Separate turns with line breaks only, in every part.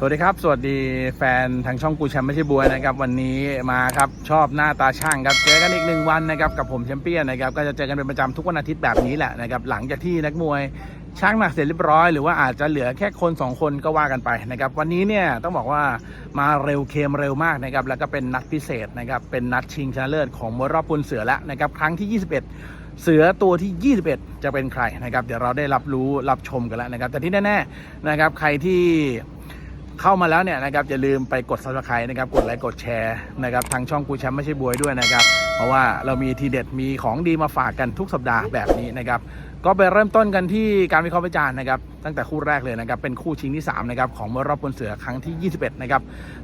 สวัสดีครับ สวัสดีแฟนทางช่องกูแชมป์ไม่ใช่บัวนะครับ วันนี้มาครับชอบหน้าตาช่างครับเจอกันอีกหนึ่งวันนะครับกับผมแชมเปี้ยนนะครับก็จะเจอกันเป็นประจำทุกวันอาทิตย์แบบนี้แหละนะครับหลังจากที่นักมวยช่างหนักเสร็จเรียบร้อยหรือว่าอาจจะเหลือแค่คนสองคนก็ว่ากันไปนะครับวันนี้เนี่ยต้องบอกว่ามาเร็วเคมเร็วมากนะครับแล้วก็เป็นนัดพิเศษนะครับเป็นนัดชิงชนะเลิศของมวยรอบปุนเสือแล้วนะครับครั้งที่ 21เสือตัวที่ 21 จะเป็นใครนะครับ เดี๋ยวเราได้รับรู้รับชมกันแล้วนะครับ แต่ที่แน่ๆนะครับ ใครที่ เข้ามาแล้วเนี่ยนะครับอย่าลืมไปกด subscribe นะครับกดไลค์กดแชร์นะครับทางช่องกูแชมป์ไม่ใช่บวยด้วยนะครับ เพราะว่าเรามีทีเด็ดมีของดีมาฝากกันทุกสัปดาห์แบบนี้นะครับ ก็ไปเริ่มต้นกันที่การวิเคราะห์วิจารณ์นะครับ ตั้งแต่คู่แรกเลยนะครับ เป็นคู่ชิงที่3นะครับของมวยรอบบนเสือครั้งที่ 21 นะครับ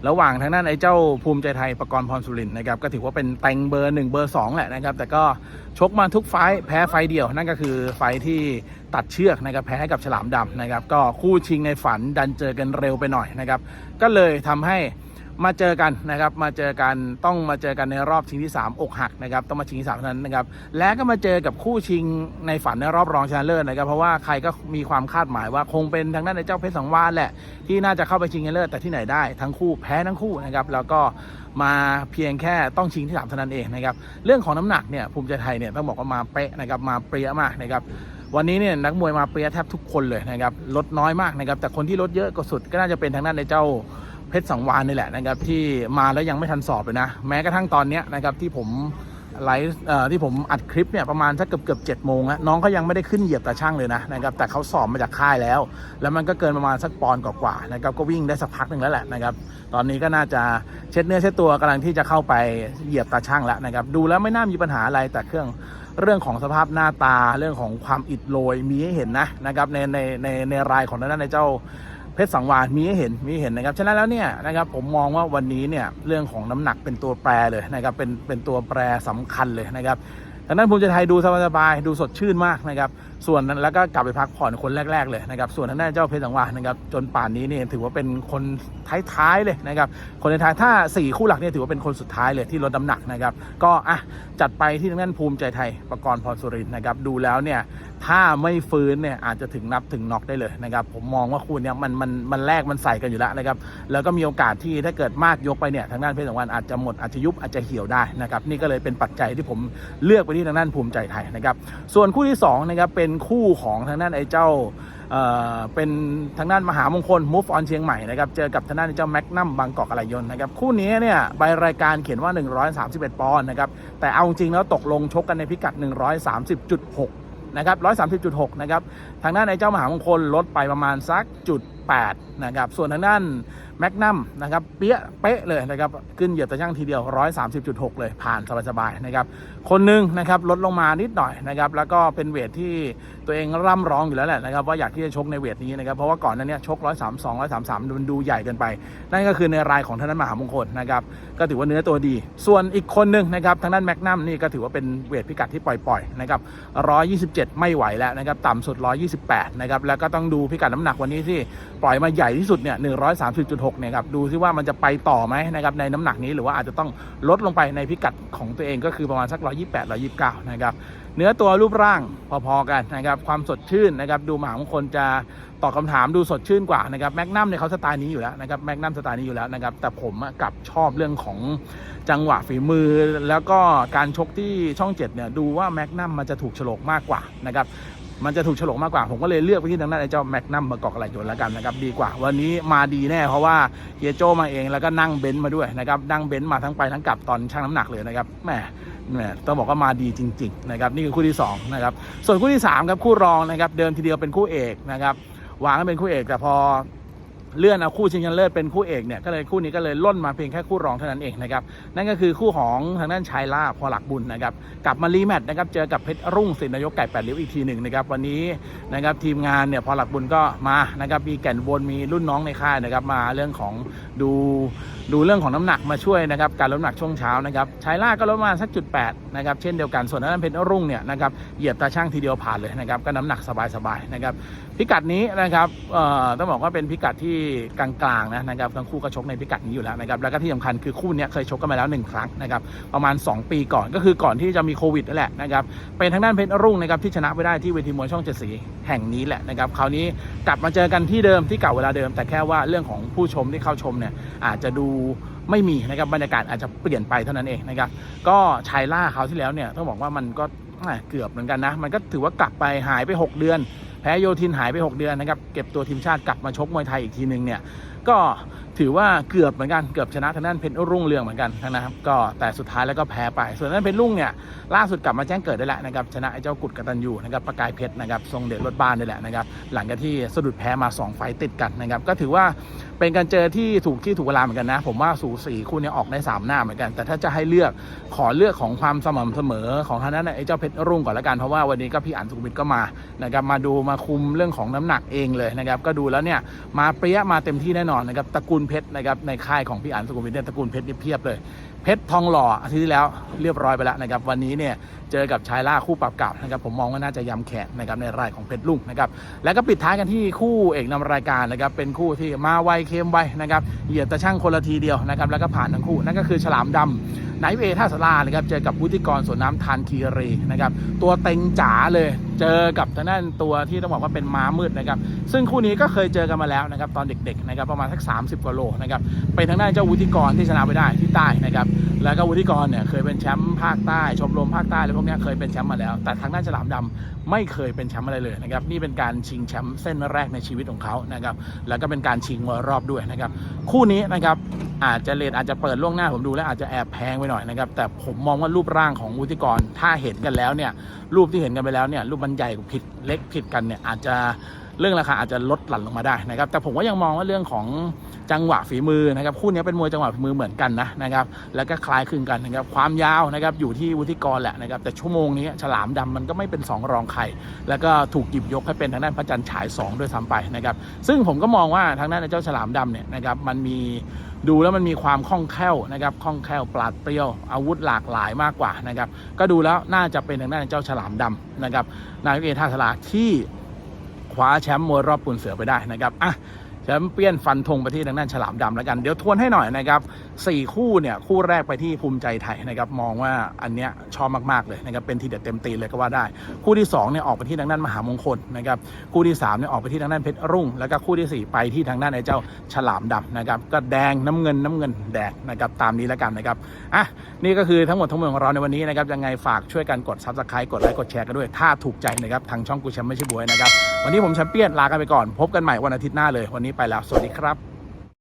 ระหว่างทางด้านไอ้เจ้าภูมิใจไทยประกรณ์พรสุรินนะครับ ก็ถือว่าเป็นแตงเบอร์ 1 เบอร์ 2 แหละนะครับ แต่ก็ชกมาทุกไฟแพ้ไฟเดียว นั่นก็คือไฟที่ตัดเชือกนะครับแพ้ให้กับฉลามดำนะครับ ก็คู่ชิงในฝันดันเจอกันเร็วไปหน่อยนะครับ ก็เลยทำให้ มาเจอกันนะครับ มาเจอกันต้องมาเจอกันในรอบชิงที่ 3 อกหักนะครับ ต้องมาชิงที่สามเท่านั้นนะครับ และก็มาเจอกับคู่ชิงในฝันในรอบรองชนะเลิศนะครับ เพราะว่าใครก็มีความคาดหมายว่าคงเป็นทางด้านในเจ้าเพชรสังวาลแหละ ที่น่าจะเข้าไปชิงชนะเลิศแต่ที่ไหนได้ทั้งคู่แพ้ทั้งคู่นะครับ แล้วก็มาเพียงแค่ต้องชิงที่สามเท่านั้นเองนะครับ เรื่องของน้ำหนักเนี่ยภูมิใจไทยเนี่ยต้องบอกว่ามาเป๊ะนะครับ มาเปรี้ยมากนะครับวันนี้เนี่ยนักมวยมาเปรี้ยแทบทุกคนเลยนะครับลดน้อยมากนะครับแต่คนที่ลดเยอะก็สุดก็น่าจะเป็นทางด้านในเจ้า เพชรสังวานนี่แหละนะครับที่มาแล้วยังไม่ทันสอบเลยนะ แม้กระทั่งตอนเนี้ยนะครับที่ผมไลฟ์ที่ผมอัดคลิปเนี่ยประมาณสักเกือบเกือบเจ็ดโมงะน้องเขายังไม่ได้ขึ้นเหยียบตาช่างเลยนะนะครับแต่เขาสอบมาจากค่ายแล้ว แล้วมันก็เกินประมาณสักปอนกว่าๆนะครับก็วิ่งได้สักพักหนึ่งแล้วแหละนะครับตอนนี้ก็น่าจะเช็ดเนื้อเช็ดตัวกำลังที่จะเข้าไปเหยียบตาช่างแล้วนะครับดูแล้วไม่น่ามีปัญหาอะไรแต่เครื่องเรื่องของสภาพหน้าตาเรื่องของความอิดโรยมีให้เห็นนะนะครับในในในในรายของด้านในเจ้า เพชรสังวานมีให้เห็นมีหเห็นนะครับฉะนั้นแล้วเนี่ยนะครับผมมองว่าวันนี้เนี่ยเรื่องของน้ำหนักเป็นตัวแปรเลยนะครับเป็นเป็นตัวแปรสำคัญเลยนะครับดังนั้นภูมิใจไทยดูสบายๆดูสดชื่นมากนะครับ ส่วนแล้วก็กลับไปพักผ่อนคนแรก ๆ เลยนะครับ ส่วนทางด้านเจ้าเพชรสังวานนะครับ จนป่านนี้เนี่ยถือว่าเป็นคนท้ายๆเลยนะครับคนในท้ายถ้า 4 คู่หลักเนี่ยถือว่าเป็นคนสุดท้ายเลยที่ลดน้ำหนักนะครับ ก็อะจัดไปที่ทางด้านภูมิใจไทยประกรณ์พรสุรินนะครับ ดูแล้วเนี่ย ถ้าไม่ฟื้นเนี่ยอาจจะถึงนับถึงน็อกได้เลยนะครับผมมองว่าคู่นี้มันมันมันแลกมันใส่กันอยู่แล้วนะครับแล้วก็มีโอกาสที่ถ้าเกิดมากยกไปเนี่ยทางด้านเพชรสังวานอาจจะหมดอาจจะยุบอาจจะเหี่ยวได้นะครับนี่ก็เลยเป็นปัจจัยที่ผมเลือกไปที่ทางด้านภูมิใจไทยนะครับส่วนคู่ที่สองนะครับเป็นคู่ของทางด้านไอ้เจ้าเอ่อเป็นทางด้านมหามงคลมูฟออนเชียงใหม่นะครับเจอกับทางด้านไอ้เจ้าแมกนัมบางกอกอะไรยนต์นะครับคู่นี้เนี่ยใบรายการเขียนว่า 131 ปอนด์นะครับแต่เอาจริงแล้วตกลงชกกันในพิกัด 130.6 นะครับ130.6นะครับทางด้านไอ้เจ้ามหามงคลลดไปประมาณสักจุด8นะครับส่วนทางด้านแมกนัมนะครับเปี้ยเป๊ะเลยนะครับขึ้นเหยียบตะช่างทีเดียว 130.6 เลยผ่านสบายๆนะครับคนหนึ่งนะครับลดลงมานิดหน่อยนะครับแล้วก็เป็นเวทที่ตัวเองร่ำร้องอยู่แล้วแหละนะครับว่าอยากที่จะชกในเวทนี้นะครับเพราะว่าก่อนนั้นเนี่ยชก 132 133มันดูใหญ่เกินไป นั่นก็คือในรายของท่างด้นมหามงคลนะครับก็ถือว่าเนื้อตัวดี ส่วนอีกคนหนึ่งนะครับทางด้านแมกนัมนี่ก็ถือว่าเป็นเวทพิกัดที่ปล่อยๆนะครับ127 ไม่ไหวแล้วนะครับต่ำสุด 128นะครับแล้วก็ต้องดูพิกัดน้ำหนักวันนี้ที่ปล่อยมาใหญ่ที่สุดเนี่ย130.6เนี่ยครับดูซิว่ามันจะไปต่อไหมนะครับในน้ำหนักนี้หรือว่าอาจจะต้องลดลงไปในพิกัดของตัวเองก็คือประมาณสัก 128 129 นะครับเนื้อตัวรูปร่างพอๆกันนะครับความสดชื่นนะครับดูหมหามงคลจะตอบคำถามดูสดชื่นกว่านะครับแมกนัมเนี่ยเขาสไตล์นี้อยู่แล้วนะครับแมกนัมสไตล์นี้อยู่แล้วนะครับแต่ผมกลับชอบเรื่องของจังหวะฝีมือ แล้วก็การชกที่ช่องเจ็ดเนี่ยดูว่าแมกนัมมันจะถูกฉลกมากกว่านะครับ มันจะถูกฉลกมากกว่า ผมก็เลยเลือกไปที่ทางด้านไอ้เจ้าแมกนัมมากอกอะไรยนต์แล้วกันนะครับดีกว่า วันนี้มาดีแน่เพราะว่าเฮียโจมาเองแล้วก็นั่งเบนซ์มาด้วยนะครับนั่งเบนซ์มาทั้งไปทั้งกลับตอนชั่งน้ำหนักเลยนะครับแหมแหมต้องบอกว่ามาดีจริงๆนะครับนี่คือคู่ที่สองนะครับส่วนคู่ที่สามครับคู่รองนะครับเดิมทีเดียวเป็นคู่เอกนะครับวางให้เป็นคู่เอกแต่พอ เลื่อนเอาคู่ชิงชนะเลิศเป็นคู่เอกเนี่ยก็เลยคู่นี้ก็เลยล่นมาเพียงแค่คู่รองเท่านั้นเองนะครับนั่นก็คือคู่ของทางด้านชายล่าพอหลักบุญนะครับกลับมารีแมตช์นะครับเจอกับเพชรรุ่งสินนายกไก่แปดริ้วอีกทีหนึ่งนะครับวันนี้นะครับทีมงานเนี่ยพอหลักบุญก็มานะครับมีแก่นวนมีรุ่นน้องในค่ายนะครับมาเรื่องของดูดูเรื่องของน้ำหนักมาช่วยนะครับการลดน้ำหนักช่วงเช้านะครับชายล่าก็ลดมาสักจุดแปดนะครับเช่นเดียวกันส่วนทางด้านเพชรรุ่งเนี่ยนะครับเหยียบตาช่างทีเดียวผ่านเลยนะครับก็น้ำหนักสบายๆนะครับพิกัดนี้นะครับเอ่อต้องบอกว่าเป็นพิกัดที่กลางๆนะนะครับทั้งคู่ก็ชกในพิกัดนี้อยู่แล้วนะครับแล้วก็ที่สำคัญคือคู่นี้เคยชกกันมาแล้วหนึ่งครั้งนะครับประมาณ 2 ปีก่อนก็คือก่อนที่จะมีโควิดนั่นแหละนะครับเป็นทางด้านเพชรรุ่งนะครับที่ชนะไปได้ที่เวทีมวยช่องเจ็ดสีแห่งนี้แหละนะครับคราวนี้กลับมาเจอกันที่เดิมที่เก่าเวลาเดิม แต่แค่ว่าเรื่องของผู้ชมที่เข้าชมเนี่ยอาจจะดูไม่มีนะครับบรรยากาศอาจจะเปลี่ยนไปเท่านั้นเองนะครับก็ชายล่าเขาวที่แล้วเนี่ยต้องบอกว่ามันก็เกือบเหมือนกันนะ มันก็ถือว่ากลับไปหายไป 6 เดือน แพ้โยทินหายไป 6 เดือนนะครับ เก็บตัวทีมชาติกลับมาชกมวยไทยอีกทีหนึ่งเนี่ย ก็ถือว่าเกือบเหมือนกันเกือบชนะทางด้านเพชรรุ่งเรืองเหมือนกันนะครับ ก็แต่สุดท้ายแล้วก็แพ้ไป ส่วนทางด้านเพชรรุ่งเนี่ยล่าสุดกลับมาแจ้งเกิดได้แล้วนะครับชนะไอ้เจ้ากุดกตันยูนะครับประกายเพชรนะครับทรงเดชรถบ้านนี่แหละนะครับหลังจากที่สะดุดแพ้มา 2 ไฟต์ติดกันนะครับก็ถือว่าเป็นการเจอที่ถูกที่ถูกเวลาเหมือนกันนะ ผมว่าสูสีคู่นี้ออกได้สามหน้าเหมือนกัน แต่ถ้าจะให้เลือกขอเลือกของความสม่ำเสมอของทางด้านไอ้เจ้าเพชรรุ่งก่อนละกันเพราะว่าวันนี้ก็พี่อันสุขุมวิทก็มานะครับมาดูมาคุมเรื่องของน้ำหนักเองเลยนะครับก็ดูแล้วเนี่ยมาเปรี้ยมาเต็มที่แน่นอนนะครับตระกูลเพชรนะครับในค่ายของพี่อันสกุลวิทเนี่ยตระกูลเพชรนี่เพียบเลย เพชรทองหล่ออาทิตย์ที่แล้วเรียบร้อยไปแล้วนะครับวันนี้เนี่ยเจอกับชายล่าคู่ปรับเก่านะครับผมมองว่าน่าจะยำแขกนะครับในรายของเพชรลุ่งนะครับแล้วก็ปิดท้ายกันที่คู่เอกนำรายการนะครับเป็นคู่ที่มาไวเค็มไวนะครับเหยียบตะช่างคนละทีเดียวนะครับแล้วก็ผ่านทั้งคู่นั่นก็คือฉลามดำไนท์เวท่าสลานะครับเจอกับวุฒิกรสวนน้ำทานคีรีนะครับตัวเต็งจ๋าเลยเจอกับทางด้านตัวที่ต้องบอกว่าเป็นม้ามืดนะครับซึ่งคู่นี้ก็เคยเจอกันมาแล้วนะครับตอนเด็กๆนะครับประมาณสัก 30 กว่าโลนะครับเป็นทางด้านเจ้าวุฒิกรที่ชนะไปได้ที่ใต้นะครับแล้วก็วุฒิกรเนี่ยเคยเป็นแชมป์ภาคใต้ ชมรมภาคใต้อะไรพวกเนี้ยเคยเป็นแชมป์มาแล้ว แต่ทางด้านฉลามดำไม่เคยเป็นแชมป์อะไรเลยนะครับนี่เป็นการชิงแชมป์เส้นแรกในชีวิตของเขานะครับแล้วก็เป็นการชิงมวยรอบด้วยนะครับคู่นี้นะครับอาจจะเลทอาจจะเปิดล่วงหน้าผมดูแล้วอาจจะแอบแพงไปหน่อยนะครับแต่ผมมองว่ารูปร่างของวุฒิกรถ้าเห็นกันแล้วเนี่ยรูปที่เห็นกันไปแล้วเนี่ยรูปมันใหญ่ผิดเล็กผิดกันเนี่ยอาจจะ เรื่องราคาอาจจะลดหลั่นลงมาได้นะครับแต่ผมก็ยังมองว่าเรื่องของจังหวะฝีมือนะครับคู่นี้เป็นมวยจังหวะฝีมือเหมือนกันนะนะครับแล้วก็คล้ายคลึงกันนะครับความยาวนะครับอยู่ที่วุฒิกรแหละนะครับแต่ชั่วโมงนี้ฉลามดำมันก็ไม่เป็นสองรองใครแล้วก็ถูกหยิบยกให้เป็นทางด้านพระจันทร์ฉาย 2 ด้วยซ้ำไปนะครับซึ่งผมก็มองว่าทางด้านเจ้าฉลามดำเนี่ยนะครับมันมีดูแล้วมันมีความคล่องแคล่วนะครับคล่องแคล่วปราดเปรียว อาวุธหลากหลายมากกว่านะครับก็ดูแล้วน่าจะเป็นทางด้านเจ้าฉลามดำนะครับนายกเอท่าสลาที่ คว้าแชมป์มวยรอบปุ่นเสือไปได้นะครับอะ แชมเปี้ยนฟันธงไปที่ทางด้านฉลามดำแล้วกันเดี๋ยวทวนให้หน่อยนะครับสี่คู่เนี่ยคู่แรกไปที่ภูมิใจไทยนะครับมองว่าอันเนี้ยชอบมากๆเลยนะครับเป็นทีเด็ดเต็มตีเลยก็ว่าได้ คู่ที่2เนี่ยออกไปที่ทางด้านมหามงคลนะครับคู่ที่3เนี่ยออกไปที่ทางด้านเพชรรุ่ง แล้วก็คู่ทีสี่4 ไปที่ทางด้านไอ้เจ้าฉลามดำนะครับก็แดงน้ำเงินน้ำเงินแดงนะครับตามนี้แล้วกันนะครับอะนี่ก็คือทั้งหมดทั้งมวลของเราในวันนี้นะครับยังไงฝากช่วยกันกดซับสไครต์กดไลค์กดแชร์กันด้วยถ้าถูกใจนะครับทางช่องกูแชมป์ไม่ใช่บวยนะครับวันนี้ผมแชมเปี้ยนลากันไปก่อน พบกันใหม่วันอาทิตย์หน้าเลยวันนี้ไปแล้ว สวัสดีครับ